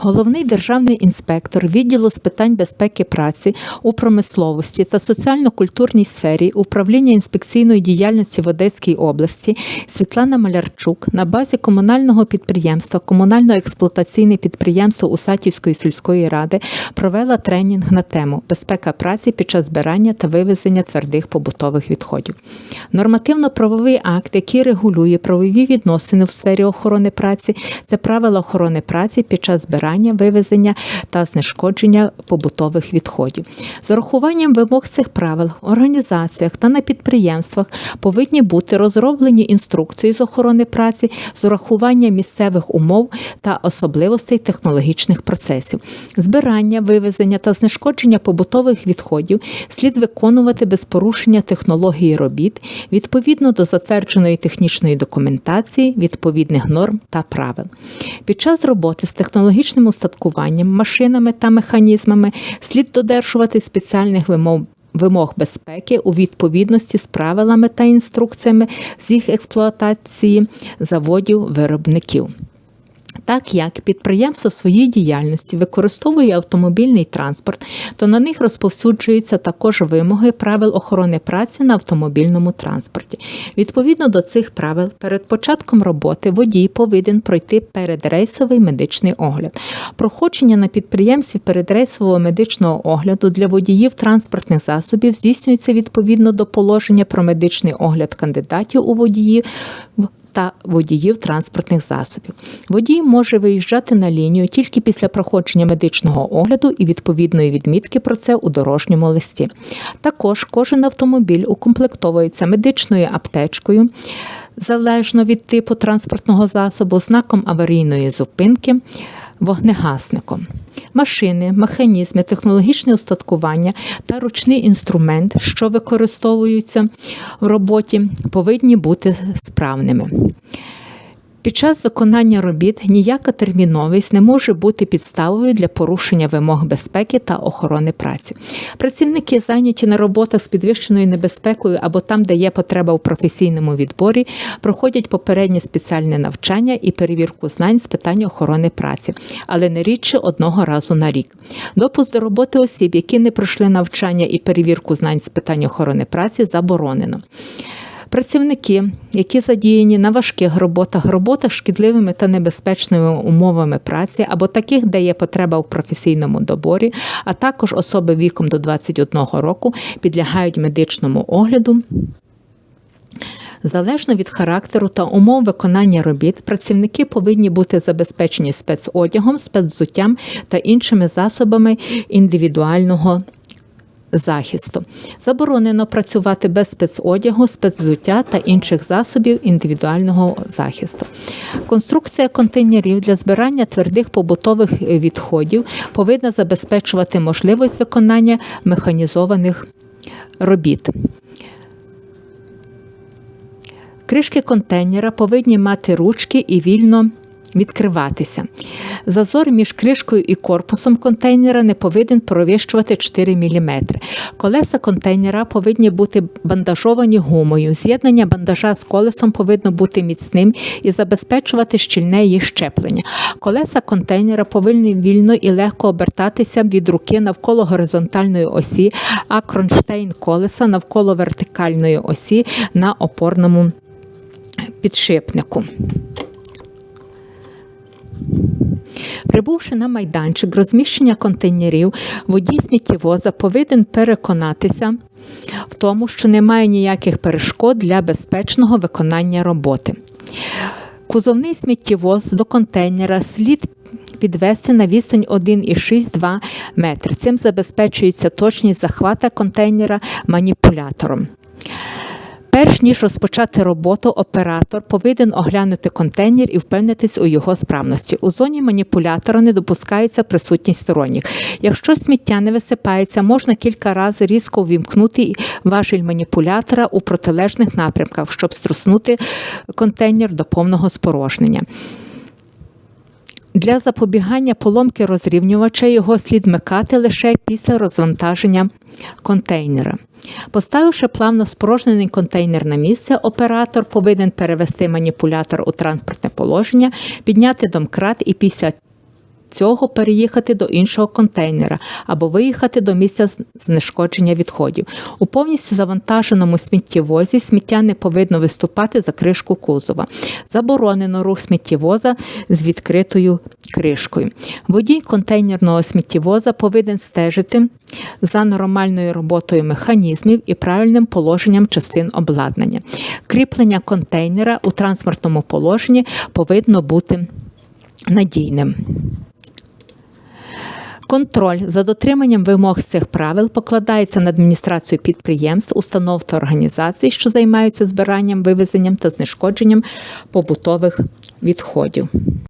Головний державний інспектор відділу з питань безпеки праці у промисловості та соціально-культурній сфері управління інспекційної діяльності в Одеській області Світлана Малярчук на базі комунального підприємства Комунально-експлуатаційне підприємство Усатівської сільської ради провела тренінг на тему безпека праці під час збирання та вивезення твердих побутових відходів. Нормативно-правовий акт, який регулює правові відносини в сфері охорони праці, це правила охорони праці під час збирання, вивезення та знешкодження побутових відходів. З урахуванням вимог цих правил в організаціях та на підприємствах повинні бути розроблені інструкції з охорони праці з урахуванням місцевих умов та особливостей технологічних процесів. Збирання, вивезення та знешкодження побутових відходів слід виконувати без порушення технології робіт відповідно до затвердженої технічної документації, відповідних норм та правил. Під час роботи з технологічним устаткуванням, машинами та механізмами слід додержувати спеціальних вимог. Вимог безпеки у відповідності з правилами та інструкціями з їх експлуатації заводів виробників. Так як підприємство в своїй діяльності використовує автомобільний транспорт, то на них розповсюджуються також вимоги правил охорони праці на автомобільному транспорті. Відповідно до цих правил, перед початком роботи водій повинен пройти передрейсовий медичний огляд. Проходження на підприємстві передрейсового медичного огляду для водіїв транспортних засобів здійснюється відповідно до положення про медичний огляд кандидатів у водії та водіїв транспортних засобів. Водій може виїжджати на лінію тільки після проходження медичного огляду і відповідної відмітки про це у дорожньому листі. Також кожен автомобіль укомплектовується медичною аптечкою. Залежно від типу транспортного засобу, знаком аварійної зупинки, вогнегасником. Машини, механізми, технологічне устаткування та ручний інструмент, що використовуються в роботі, повинні бути справними. Під час виконання робіт ніяка терміновість не може бути підставою для порушення вимог безпеки та охорони праці. Працівники зайняті на роботах з підвищеною небезпекою або там, де є потреба у професійному відборі, проходять попереднє спеціальне навчання і перевірку знань з питань охорони праці, але не рідше одного разу на рік. Допуск до роботи осіб, які не пройшли навчання і перевірку знань з питань охорони праці, заборонено. Працівники, які задіяні на важких роботах, роботах шкідливими та небезпечними умовами праці або таких, де є потреба в професійному доборі, а також особи віком до 21 року підлягають медичному огляду. Залежно від характеру та умов виконання робіт, працівники повинні бути забезпечені спецодягом, спецвзуттям та іншими засобами індивідуального захисту. Заборонено працювати без спецодягу, спецзуття та інших засобів індивідуального захисту. Конструкція контейнерів для збирання твердих побутових відходів повинна забезпечувати можливість виконання механізованих робіт. Кришки контейнера повинні мати ручки і вільно відкриватися. Зазор між кришкою і корпусом контейнера не повинен провищувати 4 мм. Колеса контейнера повинні бути бандажовані гумою. З'єднання бандажа з колесом повинно бути міцним і забезпечувати щільне їх щеплення. Колеса контейнера повинні вільно і легко обертатися від руки навколо горизонтальної осі, а кронштейн колеса навколо вертикальної осі на опорному підшипнику. Прибувши на майданчик розміщення контейнерів, водій сміттєвоза повинен переконатися в тому, що немає ніяких перешкод для безпечного виконання роботи. Кузовний сміттєвоз до контейнера слід підвести на відстань 1,6-2 метри. Цим забезпечується точність захвата контейнера маніпулятором. Перш ніж розпочати роботу, оператор повинен оглянути контейнер і впевнитись у його справності. У зоні маніпулятора не допускається присутність сторонніх. Якщо сміття не висипається, можна кілька разів різко увімкнути важіль маніпулятора у протилежних напрямках, щоб струснути контейнер до повного спорожнення. Для запобігання поломки розрівнювача його слід вмикати лише після розвантаження контейнера. Поставивши плавно спорожнений контейнер на місце, оператор повинен перевести маніпулятор у транспортне положення, підняти домкрат і після цього переїхати до іншого контейнера або виїхати до місця знешкодження відходів. У повністю завантаженому сміттєвозі сміття не повинно виступати за кришку кузова. Заборонено рух сміттєвоза з відкритою кришкою. Водій контейнерного сміттєвоза повинен стежити за нормальною роботою механізмів і правильним положенням частин обладнання. Кріплення контейнера у транспортному положенні повинно бути надійним. Контроль за дотриманням вимог цих правил покладається на адміністрацію підприємств, установ та організацій, що займаються збиранням, вивезенням та знешкодженням побутових відходів.